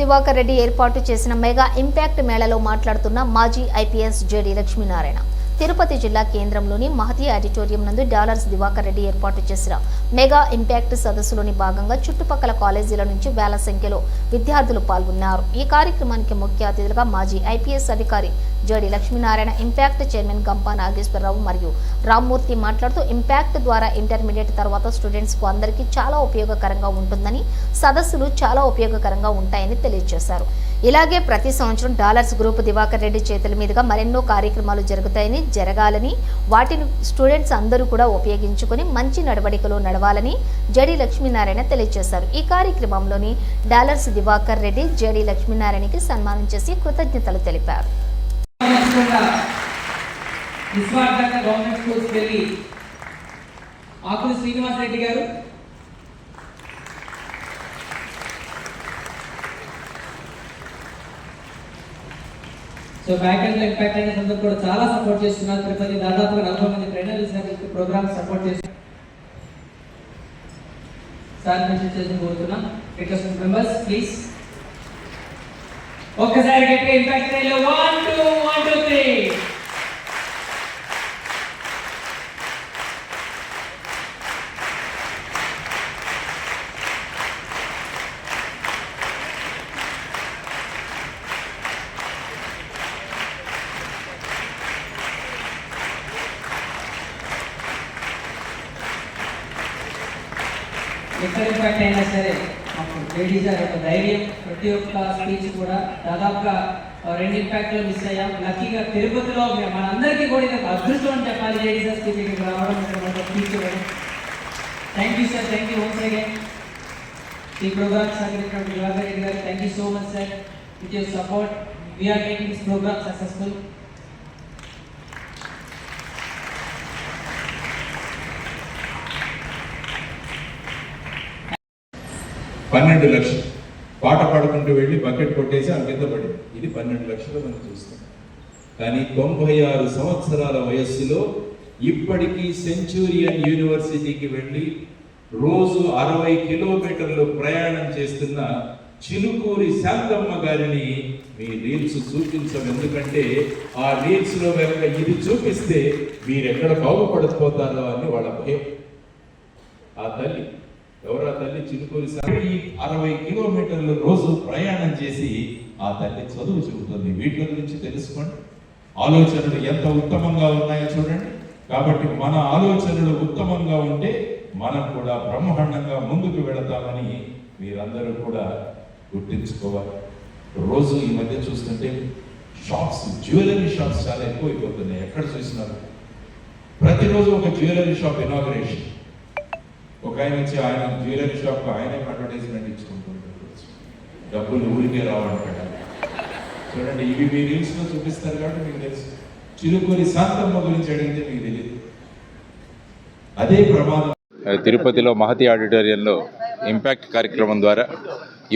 దివాకర్ రెడ్డి ఏర్పాటు చేసిన mega impact మేళలో మాట్లాడుతున్న మాజీ ఐపీఎస్ జేడీ లక్ష్మీనారాయణ. తిరుపతి జిల్లా కేంద్రంలోని మహతి ఆడిటోరియం నందు డాలర్స్ దివాకర్ రెడ్డి ఏర్పాటు చేసిన మెగా ఇంపాక్ట్ సదస్సులోని భాగంగా చుట్టుపక్కల కాలేజీల నుంచి వేల సంఖ్యలో విద్యార్థులు పాల్గొన్నారు. ఈ కార్యక్రమానికి ముఖ్య అతిథులుగా మాజీ ఐపీఎస్ అధికారి JD Lakshminarayana impact chairman Gampa Nageswararao మరియు రామ్మూర్తి మాట్లాడుతూ ఇంపాక్ట్ ద్వారా ఇంటర్మీడియట్ తర్వాత స్టూడెంట్స్కు అందరికీ చాలా ఉపయోగకరంగా ఉంటుందని సదస్సులు చాలా ఉపయోగకరంగా ఉంటాయని తెలియజేశారు. ఇలాగే ప్రతి సంవత్సరం డాలర్స్ గ్రూప్ దివాకర్ రెడ్డి చేతుల మీదుగా మరెన్నో కార్యక్రమాలు జరుగుతాయని జరగాలని వాటిని స్టూడెంట్స్ అందరూ కూడా ఉపయోగించుకొని మంచి నడవడికలో నడవాలని జడి లక్ష్మీనారాయణ తెలియజేశారు. ఈ కార్యక్రమంలోని డాలర్స్ దివాకర్ రెడ్డి జడి లక్ష్మీనారాయణకి సన్మానం చేసి కృతజ్ఞతలు తెలిపారు. గవర్నమెంట్ స్కూల్స్కి వెళ్ళి ఆకులు శ్రీనివాస్ రెడ్డి గారు సో ఫ్యాకల్టీ ఇంపాక్ట్ అనే అందరూ కూడా చాలా సపోర్ట్ చేస్తున్నారు. తిరుపతి దాదాపుగా నలభై మంది ట్రైనర్స్ ప్రోగ్రామ్ సపోర్ట్ చేస్తున్నారు సార్ మెసేజ్ చేసి కోరుతున్నా. రిక్వెస్ట్ మెంబర్స్ ప్లీజ్ ఒక్కసారి గట్టిగా impact one two one two three ఎక్కడ ఇంపాక్ట్ అయినా సరే మాకు లేడీస్ గారి యొక్క ధైర్యం. ప్రతి ఒక్క స్పీచ్ కూడా దాదాపుగా ఆ, రెండు ఇంపాక్ట్లో మిస్ అయ్యాం. లక్కీగా తిరుపతిలో మే- మనందరికీ కూడా ఇది ఒక అదృష్టం అని చెప్పాలి. లేడీస్ గారి స్పీచ్ ఇక్కడికి రావడం ఇక్కడ స్పీచ్ ఇవ్వడం thank you sir thank you once again ఈ ప్రోగ్రామ్ సహకరించినటువంటి దివాకర్ రెడ్డి గారు thank you so much sir with your support we are making this program successful పన్నెండు లక్షలు. పాట పాడుకుంటూ వెళ్ళి బకెట్ కొట్టేసి ఆ కింద పడింది. ఇది పన్నెండు లక్షలు మనం చూస్తాం. కానీ తొంభై ఆరు సంవత్సరాల వయస్సులో ఇప్పటికీ సెంచూరియన్ యూనివర్సిటీకి వెళ్ళి రోజు అరవై కిలోమీటర్లు ప్రయాణం చేస్తున్న చిలుకూరి శాంతమ్మ గారిని మీ రీల్స్ చూపించం. ఎందుకంటే ఆ రీల్స్లో కనుక ఇది చూపిస్తే మీరెక్కడ బాగుపడిపోతారో అని వాళ్ళ భయం. ఆ తల్లి ఎవరు ఆ తల్లి? చిలుకూరి అరవై కిలోమీటర్లు రోజు ప్రయాణం చేసి ఆ తల్లి చదువు చెబుతుంది. వీటి గురించి తెలుసుకోండి. ఆలోచనలు ఎంత ఉత్తమంగా ఉన్నాయో చూడండి. కాబట్టి మన ఆలోచనలు ఉత్తమంగా ఉంటే మనం కూడా బ్రహ్మాండంగా ముందుకు వెళతామని మీరందరూ కూడా గుర్తించుకోవాలి. రోజు ఈ మధ్య చూస్తుంటే షాప్స్ జ్యువెలరీ షాప్స్ చాలా ఎక్కువైపోతున్నాయి. ఎక్కడ చూసినారు? ప్రతిరోజు ఒక జ్యువెలరీ షాప్ ఇనాగరేషన్. ఒక ఆయన వచ్చి ఆయన జ్యువెలరీ షాప్ ఆయనే అడ్వర్టైజ్మెంట్ ఇచ్చుకుంటుంటారు డబ్బులు ఊరికే రావంటాడు. చూడండి ఇవి మీ రీల్స్లో చూపిస్తారు కాబట్టి మీకు తెలుసు. చిలుకూరి శాంతమ్మ గురించి అడిగితే మీకు తెలియదు అదే ప్రమాదం. తిరుపతిలో మహతి ఆడిటోరియంలో ఇంపాక్ట్ కార్యక్రమం ద్వారా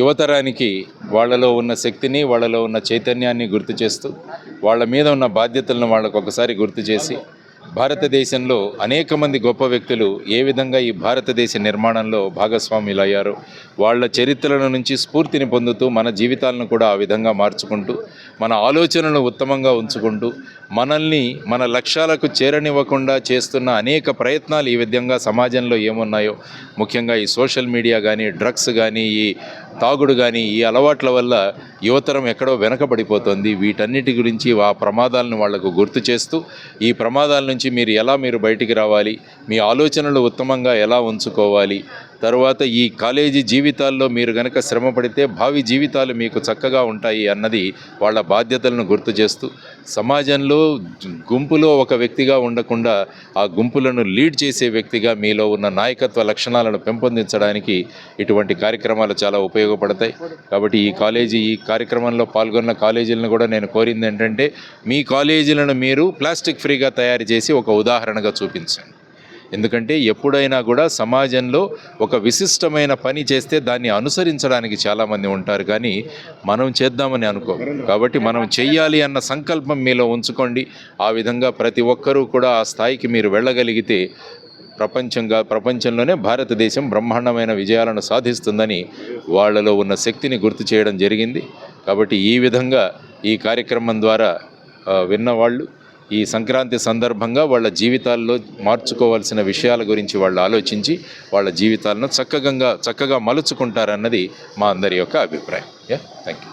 యువతరానికి వాళ్ళలో ఉన్న శక్తిని వాళ్ళలో ఉన్న చైతన్యాన్ని గుర్తు చేస్తూ వాళ్ళ మీద ఉన్న బాధ్యతలను వాళ్ళకు ఒకసారి గుర్తు చేసి భారతదేశంలో అనేక మంది గొప్ప వ్యక్తులు ఏ విధంగా ఈ భారతదేశ నిర్మాణంలో భాగస్వాములు అయ్యారో వాళ్ళ చరిత్రల నుంచి స్ఫూర్తిని పొందుతూ మన జీవితాలను కూడా ఆ విధంగా మార్చుకుంటూ మన ఆలోచనలను ఉత్తమంగా ఉంచుకుంటూ మనల్ని మన లక్ష్యాలకు చేరనివ్వకుండా చేస్తున్న అనేక ప్రయత్నాలు ఈ విధంగా సమాజంలో ఏమున్నాయో ముఖ్యంగా ఈ సోషల్ మీడియా కానీ డ్రగ్స్ కానీ ఈ తాగుడు కానీ ఈ అలవాట్ల వల్ల యువతరం ఎక్కడో వెనకబడిపోతుంది. వీటన్నిటి గురించి ఆ ప్రమాదాలను వాళ్ళకు గుర్తు చేస్తూ ఈ ప్రమాదాల నుంచి మీరు ఎలా మీరు బయటికి రావాలి? మీ ఆలోచనలు ఉత్తమంగా ఎలా ఉంచుకోవాలి? తరువాత ఈ కాలేజీ జీవితాల్లో మీరు గనక శ్రమ పడితే భావి జీవితాలు మీకు చక్కగా ఉంటాయి అన్నది వాళ్ళ బాధ్యతలను గుర్తు చేస్తూ సమాజంలో గుంపులో ఒక వ్యక్తిగా ఉండకుండా ఆ గుంపులను లీడ్ చేసే వ్యక్తిగా మీలో ఉన్న నాయకత్వ లక్షణాలను పెంపొందించడానికి ఇటువంటి కార్యక్రమాలు చాలా ఉపయోగపడతాయి. కాబట్టి ఈ కాలేజీ ఈ కార్యక్రమంలో పాల్గొన్న కాలేజీలను కూడా నేను కోరింది ఏంటంటే మీ కాలేజీలను మీరు ప్లాస్టిక్ ఫ్రీగా తయారు చేసి ఒక ఉదాహరణగా చూపించండి. ఎందుకంటే ఎప్పుడైనా కూడా సమాజంలో ఒక విశిష్టమైన పని చేస్తే దాన్ని అనుసరించడానికి చాలామంది ఉంటారు. కానీ మనం చేద్దామని అనుకో. కాబట్టి మనం చెయ్యాలి అన్న సంకల్పం మీలో ఉంచుకోండి. ఆ విధంగా ప్రతి ఒక్కరూ కూడా ఆ స్థాయికి మీరు వెళ్ళగలిగితే ప్రపంచంగా ప్రపంచంలోనే భారతదేశం బ్రహ్మాండమైన విజయాలను సాధిస్తుందని వాళ్ళలో ఉన్న శక్తిని గుర్తు చేయడం జరిగింది. కాబట్టి ఈ విధంగా ఈ కార్యక్రమం ద్వారా విన్నవాళ్ళు ఈ సంక్రాంతి సందర్భంగా వాళ్ళ జీవితాల్లో మార్చుకోవాల్సిన విషయాల గురించి వాళ్ళు ఆలోచించి వాళ్ళ జీవితాలను చక్కగా చక్కగా మలుచుకుంటారన్నది మా అందరి యొక్క అభిప్రాయం. Yeah thank you